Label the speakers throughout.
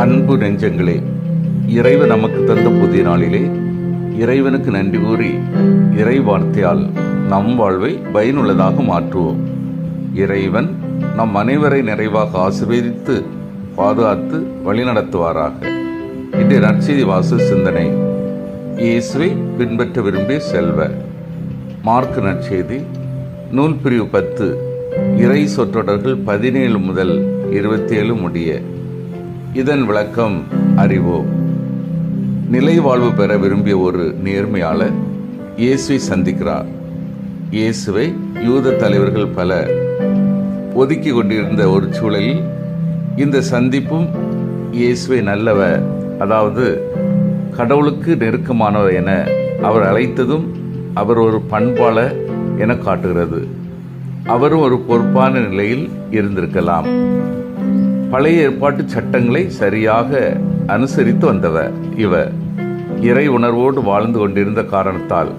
Speaker 1: அன்பு நெஞ்சங்களே இறைவன் நமக்கு தந்த புதிய நாளிலே இறைவனுக்கு நன்றி கூறி இறை வார்த்தையால் நம் வாழ்வை பயனுள்ளதாக மாற்றுவோம். இறைவன் நம் அனைவரை நிறைவாக ஆசீர்வதித்து பாதுகாத்து வழிநடத்துவாராக. இன்றைய நற்செய்தி வாசு சிந்தனை. இயேசுவை பின்பற்ற விரும்பிய செல்வ மார்க் நற்செய்தி நூல் பிரிவு பத்து இறை சொற்றொடர்கள் பதினேழு முதல் இருபத்தி ஏழு முடிய. இதன் விளக்கம் அறிவோம் நிலை வாழ்வு பெற விரும்பிய ஒரு நேர்மையாளர் இயேசுவை சந்திக்கிறார். இயேசுவை யூத தலைவர்கள் பல ஒதுக்கி கொண்டிருந்த ஒரு சூழலில் இந்த சந்திப்பும் இயேசுவை நல்லவ அதாவது கடவுளுக்கு நெருக்கமானவர் என அவர் அழைத்ததும் அவர் ஒரு பண்பாளர் என காட்டுகிறது. அவரும் ஒரு பொறுப்பான நிலையில் இருந்திருக்கலாம். பழைய ஏற்பாட்டு சட்டங்களை சரியாக அனுசரித்து வந்தவர் இவர். இறை உணர்வோடு வாழ்ந்து கொண்டிருந்த காரணத்தால்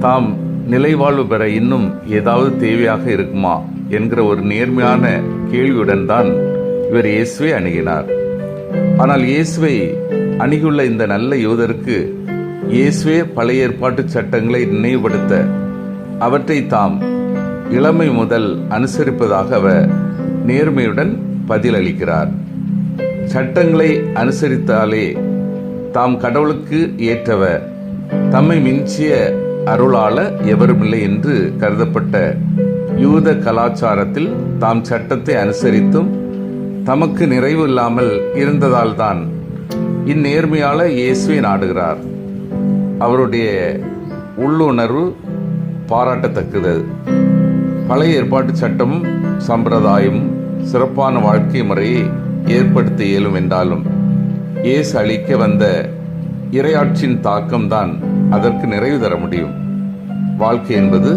Speaker 1: தாம் நிலைவாழ்வு பெற இன்னும் ஏதாவது தேவையாக இருக்குமா என்கிற ஒரு நேர்மையான கேள்வியுடன் தான் இவர் இயேசுவை அணுகினார். ஆனால் இயேசுவை அணுகியுள்ள இந்த நல்ல யூதருக்கு இயேசுவே பழைய ஏற்பாட்டு சட்டங்களை நினைவுபடுத்த அவற்றை தாம் இளமை முதல் அனுசரிப்பதாக அவர் நேர்மையுடன் பதிலளிக்கிறார். சட்டங்களை அனுசரித்தாலே தாம் கடவுளுக்கு ஏற்றவர். தம்மை மிஞ்சிய அருளாள எவருமில்லை என்று கருதப்பட்ட யூத கலாச்சாரத்தில் தாம் சட்டத்தை அனுசரித்தும் தமக்கு நிறைவு இல்லாமல் இருந்ததால்தான் இந்நேர்மையால இயேசுவை நாடுகிறார். அவருடைய உள்ளுணர்வு பாராட்டத்தக்கது. பழைய ஏற்பாட்டு சட்டமும் சம்பிரதாயமும் சிறப்பான வாழ்க்கை முறையை ஏற்படுத்த இயலும் என்றாலும் இயேசு அளிக்க வந்த இரையாட்சியின் தாக்கம்தான் அதற்கு நிறைவு தர முடியும். வாழ்க்கை என்பது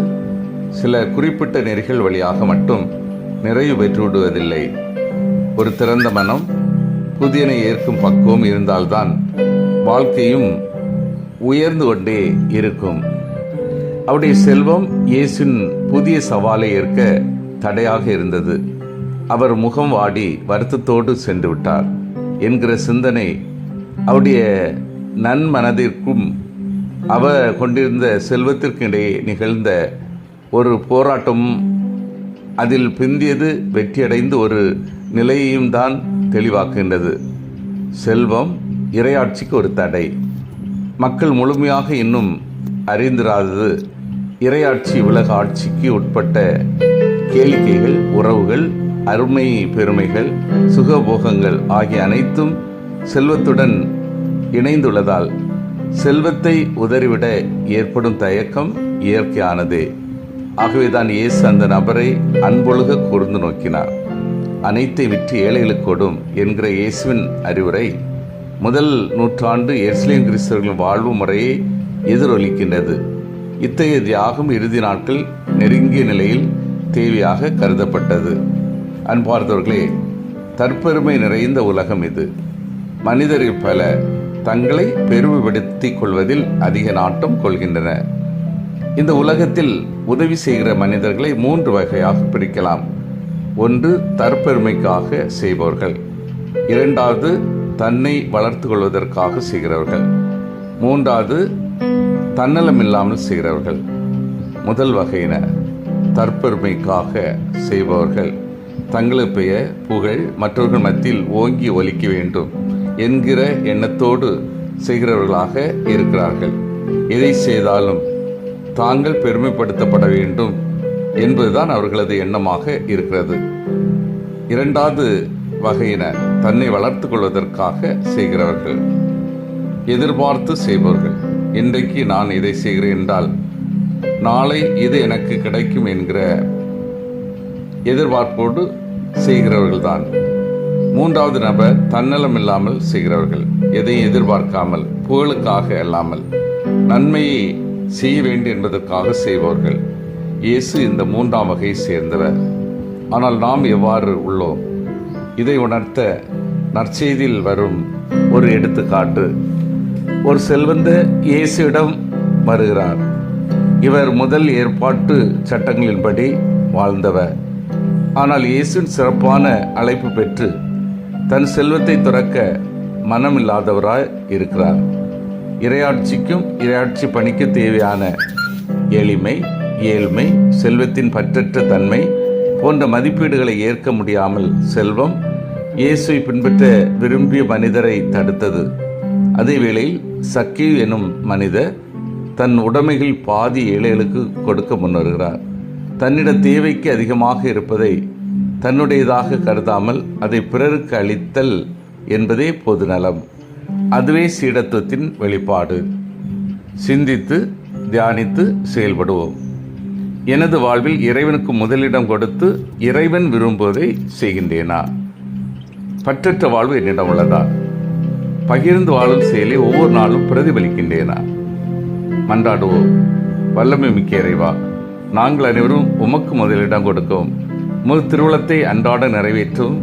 Speaker 1: சில குறிப்பிட்ட நெறிகள் வழியாக மட்டும் நிறைவு பெற்றுவிடுவதில்லை. ஒரு திறந்த மனம் புதியனை ஏற்கும் பக்குவம் இருந்தால்தான் வாழ்க்கையும் உயர்ந்து கொண்டே இருக்கும். அவருடைய செல்வம் இயேசின் புதிய சவாலை ஏற்க தடையாக இருந்தது. அவர் முகம் வாடி வருத்தத்தோடு சென்று விட்டார். என்கிற சிந்தனை அவருடைய நன்மனதிற்கும் அவர் கொண்டிருந்த செல்வத்திற்கிடையே நிகழ்ந்த ஒரு போராட்டம் அதில் பிந்தியது வெற்றியடைந்து ஒரு நிலையையும் தான் தெளிவாக்குகின்றது. செல்வம் இரையாட்சிக்கு ஒரு தடை. மக்கள் முழுமையாக இன்னும் அறிந்திராதது. இரையாட்சி உலக ஆட்சிக்கு உட்பட்ட கேளிக்கைகள் உறவுகள் அருமை பெருமைகள் சுகபோகங்கள் ஆகிய அனைத்தும் செல்வத்துடன் இணைந்துள்ளதால் செல்வத்தை உதறிவிட ஏற்படும் தயக்கம் இயற்கையானதே. ஆகவேதான் இயேசு அந்த நபரை அன்பொழுக கூர்ந்து நோக்கினார். அனைத்தை விற்று ஏழைகளுக்கு கொடும் என்கிற இயேசுவின் அறிவுரை முதல் நூற்றாண்டு எர்ஸ்லியன் கிறிஸ்தவர்களின் வாழ்வு முறையை எதிரொலிக்கின்றது. இத்தகைய தியாகம் இறுதி நாட்கள் நெருங்கிய நிலையில் தேவையாக கருதப்பட்டது. அன்பார்ந்தவர்களே தற்பெருமை நிறைந்த உலகம் இது. மனிதரில் பல தங்களை பெருமைப்படுத்திக் கொள்வதில் அதிக நாட்டம் கொள்கின்றன. இந்த உலகத்தில் உதவி செய்கிற மனிதர்களை மூன்று வகையாக பிரிக்கலாம். ஒன்று தற்பெருமைக்காக செய்பவர்கள். இரண்டாவது தன்னை வளர்த்து கொள்வதற்காக செய்கிறவர்கள். மூன்றாவது தன்னலம் இல்லாமல் செய்கிறவர்கள். முதல் வகையினர் தற்பெருமைக்காக செய்பவர்கள். தங்களது பெயர் புகழ் மற்றவர்கள் மத்தியில் ஓங்கி ஒலிக்க வேண்டும் என்கிற எண்ணத்தோடு செய்கிறவர்களாக இருக்கிறார்கள். எதை செய்தாலும் தாங்கள் பெருமைப்படுத்தப்பட வேண்டும் என்பதுதான் அவர்களது எண்ணமாக இருக்கிறது. இரண்டாவது வகையினர் தன்னை வளர்த்து கொள்வதற்காக செய்கிறவர்கள். எதிர்பார்த்து செய்பவர்கள். இன்றைக்கு நான் இதை செய்கிறேன் என்றால் நாளை இது எனக்கு கிடைக்கும் என்கிற எதிர்பார்ப்போடு செய்கிறவர்கள் தான் மூன்றாவது நபர் தன்னலம் இல்லாமல் செய்கிறவர்கள். எதையும் எதிர்பார்க்காமல் புகழுக்காக அல்லாமல் நன்மையை செய்ய வேண்டும் என்பதற்காக செய்பவர்கள். இயேசு இந்த மூன்றாம் வகையை சேர்ந்தவர். ஆனால் நாம் எவ்வாறு உள்ளோம்? இதை உணர்த்த நற்செய்தியில் வரும் ஒரு எடுத்துக்காட்டு. ஒரு செல்வந்த இயேசுவிடம் வருகிறார். இவர் முதல் ஏற்பாட்டு சட்டங்களின்படி வாழ்ந்தவர். ஆனால் இயேசுவின் சிறப்பான அழைப்பு பெற்று தன் செல்வத்தை துறக்க மனமில்லாதவராய் இருக்கிறார். இரையாட்சிக்கும் இரையாட்சி பணிக்கு தேவையான எளிமை ஏழ்மை செல்வத்தின் பற்றற்ற தன்மை போன்ற மதிப்பீடுகளை ஏற்க முடியாமல் செல்வம் இயேசுவை பின்பற்ற விரும்பிய மனிதரை தடுத்தது. அதே வேளையில் சக்கி எனும் மனிதர் தன் உடைமைகள் பாதி ஏழைகளுக்கு கொடுக்க முன்வருகிறார். தன்னிட தேவைக்கு அதிகமாக இருப்பதை தன்னுடையதாக கருதாமல் அதை பிறருக்கு அளித்தல் என்பதே பொதுநலம் அதுவே சீடத்துவத்தின் வெளிப்பாடு. சிந்தித்து தியானித்து செயல்படுவோம். எனது வாழ்வில் இறைவனுக்கு முதலிடம் கொடுத்து இறைவன் விரும்புவதை செய்கின்றேனா? பற்றற்ற வாழ்வு என்னிடம் உள்ளதா? பகிர்ந்து வாழும் செயலை ஒவ்வொரு நாளும் பிரதிபலிக்கின்றேனா? மன்றாடுவோம். வல்லமை மிக்க இறைவா நாங்கள் அனைவரும் உமக்கு முதலிடம் கொடுக்கும். முழு திருவுளத்தை அன்றாட நிறைவேற்றும்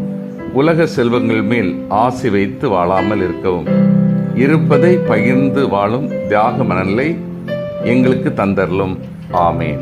Speaker 1: உலக செல்வங்கள் மேல் ஆசை வைத்து வாழாமல் இருக்கவும். இருப்பதை பகிர்ந்து வாழும் தியாக மனநிலை எங்களுக்கு தந்தரலும் ஆமேன்.